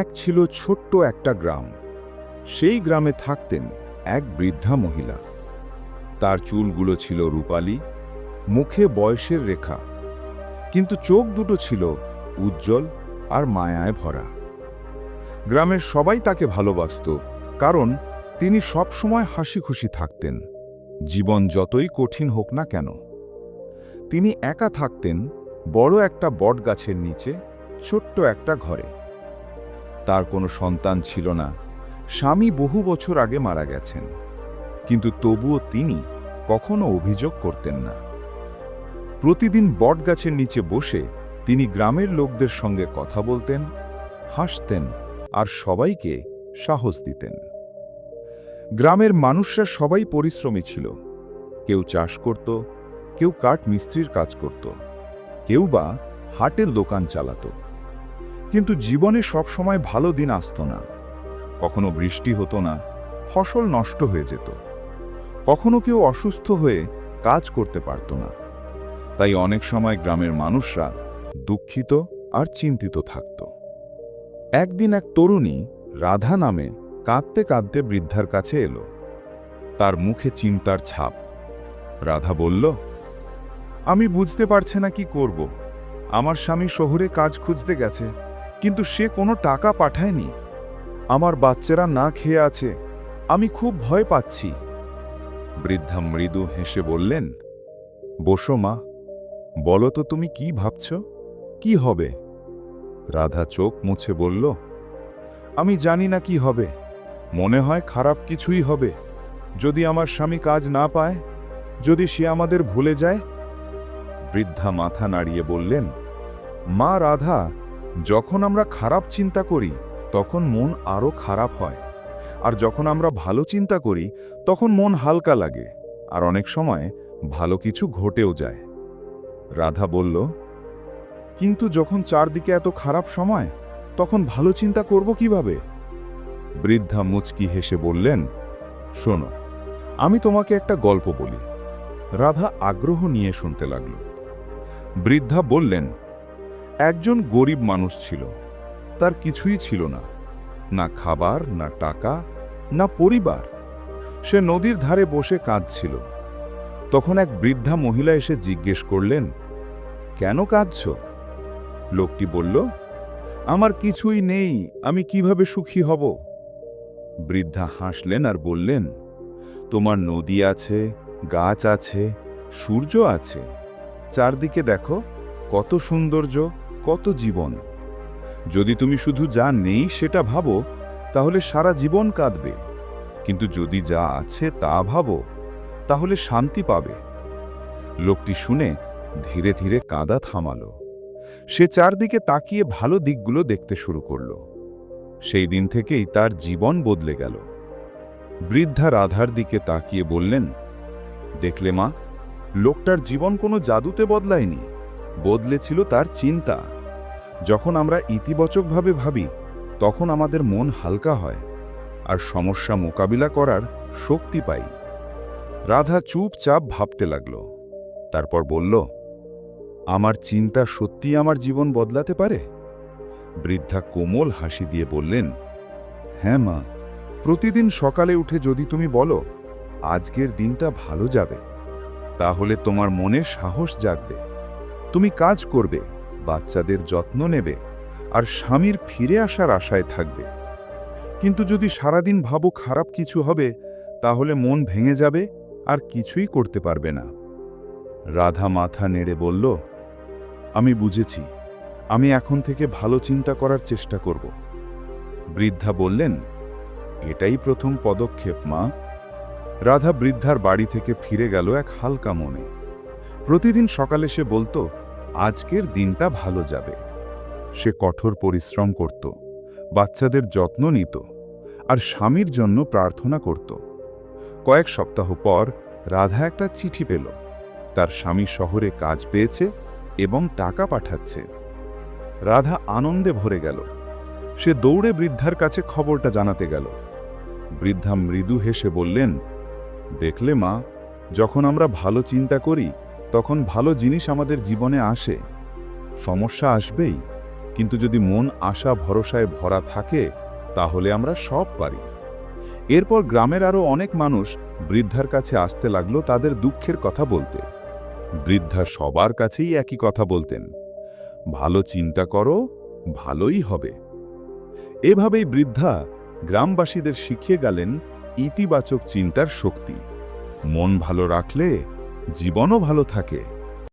এক ছিল ছোট্ট একটা গ্রাম। সেই গ্রামে থাকতেন এক বৃদ্ধা মহিলা। তার চুলগুলো ছিল রূপালী, মুখে বয়সের রেখা। কিন্তু চোখ দুটো ছিল উজ্জ্বল আর মায়ায় ভরা। গ্রামের সবাই তাকে ভালোবাসত, কারণ তিনি সবসময় হাসি খুশি থাকতেন, জীবন যতই কঠিন হোক না কেন। তিনি একা থাকতেন বড় একটা বটগাছের নিচে, ছোট্ট একটা ঘরে। তার কোনো সন্তান ছিল না। স্বামী বহু বছর আগে মারা গেছেন। কিন্তু তবুও তিনি কখনো অভিযোগ করতেন না। প্রতিদিন বটগাছের নিচে বসে তিনি গ্রামের লোকদের সঙ্গে কথা বলতেন, হাসতেন আর সবাইকে সাহস দিতেন। গ্রামের মানুষরা সবাই পরিশ্রমী ছিল। কেউ চাষ করত, কেউ কাঠ মিস্ত্রির কাজ করত, কেউ বা হাটের দোকান চালাত। কিন্তু জীবনে সবসময় ভালো দিন আসত না। কখনো বৃষ্টি হতো না, ফসল নষ্ট হয়ে যেত। কখনো কেউ অসুস্থ হয়ে কাজ করতে পারত না। তাই অনেক সময় গ্রামের মানুষরা দুঃখিত আর চিন্তিত থাকত। একদিন এক তরুণী রাধা নামে কাঁদতে কাঁদতে বৃদ্ধার কাছে এলো। তার মুখে চিন্তার ছাপ। রাধা বলল, আমি বুঝতে পারছে না কি করব। আমার স্বামী শহরে কাজ খুঁজতে গেছে। কিন্তু সে কোনো টাকা পাঠায়নি। আমার বাচ্চারা না খেয়ে আছে, আমি খুব ভয় পাচ্ছি। বৃদ্ধা মৃদু হেসে বললেন, বসো মা, বলো তো তুমি কি ভাবছ? কি হবে? রাধা চোখ মুছে বলল, আমি জানি না কি হবে। মনে হয় খারাপ কিছুই হবে। যদি আমার স্বামী কাজ না পায়, যদি সে আমাদের ভুলে যায়? বৃদ্ধা মাথা নাড়িয়ে বললেন, মা রাধা যখন আমরা খারাপ চিন্তা করি, তখন মন আরও খারাপ হয়। আর যখন আমরা ভালো চিন্তা করি, তখন মন হালকা লাগে। আর অনেক সময় ভালো কিছু ঘটেও যায়। রাধা বলল, কিন্তু যখন চারদিকে এত খারাপ সময়, তখন ভালো চিন্তা করব কীভাবে? বৃদ্ধা মুচকি হেসে বললেন, শোনো, আমি তোমাকে একটা গল্প বলি। রাধা আগ্রহ নিয়ে শুনতে লাগল। বৃদ্ধা বললেন একজন গরিব মানুষ ছিল। তার কিছুই ছিল না। না খাবার, না টাকা, না পরিবার। সে নদীর ধারে বসে কাঁদছিল। তখন এক বৃদ্ধা মহিলা এসে জিজ্ঞেস করলেন, কেন কাঁদছ? লোকটি বলল, আমার কিছুই নেই, আমি কীভাবে সুখী হব? বৃদ্ধা হাসলেন আর বললেন, তোমার নদী আছে, গাছ আছে, সূর্য আছে। চারদিকে দেখো, কত সৌন্দর্য কত জীবন? যদি তুমি শুধু যা নেই সেটা ভাবো, তাহলে সারা জীবন কাঁদবে। কিন্তু যদি যা আছে তা ভাবো, তাহলে শান্তি পাবে। লোকটি শুনে ধীরে ধীরে কাঁদা থামালো। সে চারদিকে তাকিয়ে ভালো দিকগুলো দেখতে শুরু করল। সেই দিন থেকেই তার জীবন বদলে গেল। বৃদ্ধা রাধার দিকে তাকিয়ে বললেন, দেখলে মা, লোকটার জীবন কোনো জাদুতে বদলায়নি। বদলেছিল তার চিন্তা। যখন আমরা ইতিবাচকভাবে ভাবি, তখন আমাদের মন হালকা হয় আর সমস্যা মোকাবিলা করার শক্তি পাই। রাধা চুপচাপ ভাবতে লাগল। তারপর বলল, আমার চিন্তা সত্যি আমার জীবন বদলাতে পারে? বৃদ্ধা কোমল হাসি দিয়ে বললেন হ্যাঁ মা, প্রতিদিন সকালে উঠে যদি তুমি বলো, আজকের দিনটা ভালো যাবে। তাহলে তোমার মনে সাহস জাগবে। তুমি কাজ করবে, বাচ্চাদের যত্ন নেবে আর স্বামীর ফিরে আসার আশায় থাকবে। কিন্তু যদি সারাদিন ভাবো খারাপ কিছু হবে, তাহলে মন ভেঙে যাবে আর কিছুই করতে পারবে না। রাধা মাথা নেড়ে বলল, আমি বুঝেছি। আমি এখন থেকে ভালো চিন্তা করার চেষ্টা করব। বৃদ্ধা বললেন, এটাই প্রথম পদক্ষেপ, মা। রাধা বৃদ্ধার বাড়ি থেকে ফিরে গেল এক হালকা মনে। প্রতিদিন সকালে সে বলতো আজকের দিনটা ভালো যাবে। সে কঠোর পরিশ্রম করত, বাচ্চাদের যত্ন নিত আর স্বামীর জন্য প্রার্থনা করত। কয়েক সপ্তাহ পর রাধা একটা চিঠি পেল। তার স্বামী শহরে কাজ পেয়েছে এবং টাকা পাঠাচ্ছে। রাধা আনন্দে ভরে গেল। সে দৌড়ে বৃদ্ধার কাছে খবরটা জানাতে গেল। বৃদ্ধা মৃদু হেসে বললেন, দেখলে মা, যখন আমরা ভালো চিন্তা করি তখন ভালো জিনিস আমাদের জীবনে আসে। সমস্যা আসবেই, কিন্তু যদি মন আশা ভরসায় ভরা থাকে, তাহলে আমরা সব পারি। এরপর গ্রামের আরও অনেক মানুষ বৃদ্ধার কাছে আসতে লাগল তাদের দুঃখের কথা বলতে। বৃদ্ধা সবার কাছেই একই কথা বলতেন, ভালো চিন্তা করো, ভালোই হবে। এভাবেই বৃদ্ধা গ্রামবাসীদের শিখিয়ে গেলেন ইতিবাচক চিন্তার শক্তি। মন ভালো রাখলে জীবনও ভালো থাকে।